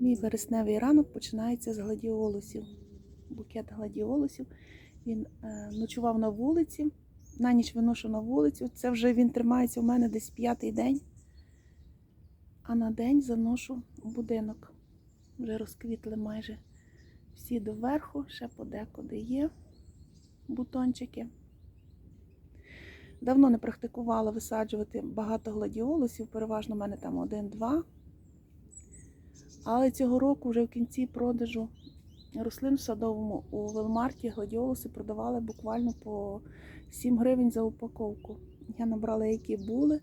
Мій вересневий ранок починається з гладіолусів. Букет гладіолусів. Він е, ночував на вулиці, на ніч виношу на вулицю. Це вже він тримається у мене десь п'ятий день. А на день заношу в будинок. Вже розквітли майже всі доверху, ще подекуди є бутончики. Давно не практикувала висаджувати багато гладіолусів, переважно в мене там один-два. Але цього року, вже в кінці продажу рослин в садовому у Велмарті гладіолуси продавали буквально по 7 гривень за упаковку. Я набрала, які були,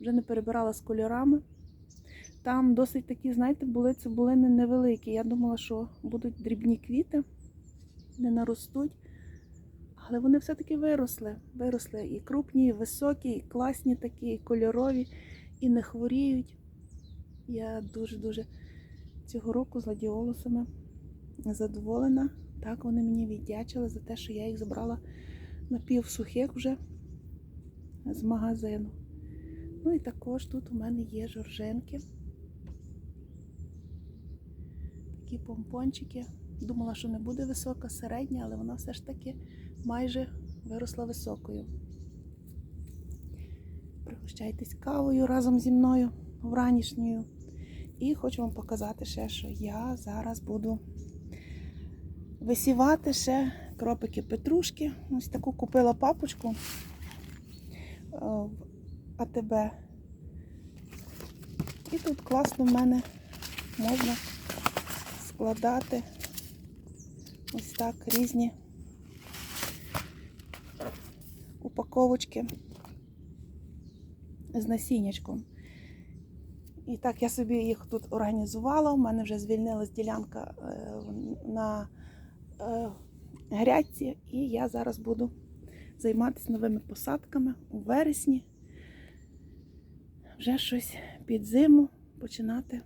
вже не перебирала з кольорами. Там досить такі, знаєте, були цибулини невеликі. Я думала, що будуть дрібні квіти, не наростуть. Але вони все-таки виросли. Виросли і крупні, і високі, і класні такі, і кольорові, і не хворіють. Я дуже-дуже цього року з гладіолусами задоволена. Так вони мені віддячили за те, що я їх забрала напівсухих вже з магазину. Ну і також тут у мене є жоржинки. Такі помпончики. Думала, що не буде висока, середня, але вона все ж таки майже виросла високою. Пригощайтесь кавою разом зі мною вранішньою. І хочу вам показати ще, що я зараз буду висівати ще кропики петрушки. Ось таку купила папочку е, в АТБ. І тут класно в мене можна складати ось так різні упаковочки з насіннячком. І так я собі їх тут організувала. У мене вже звільнилась ділянка е, на е, грядці, і я зараз буду займатися новими посадками у вересні. Вже щось під зиму починати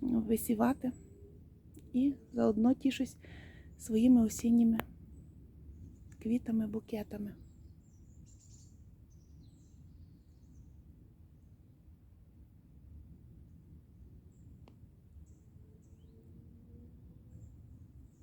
висівати. І заодно тішусь своїми осінніми квітами, букетами.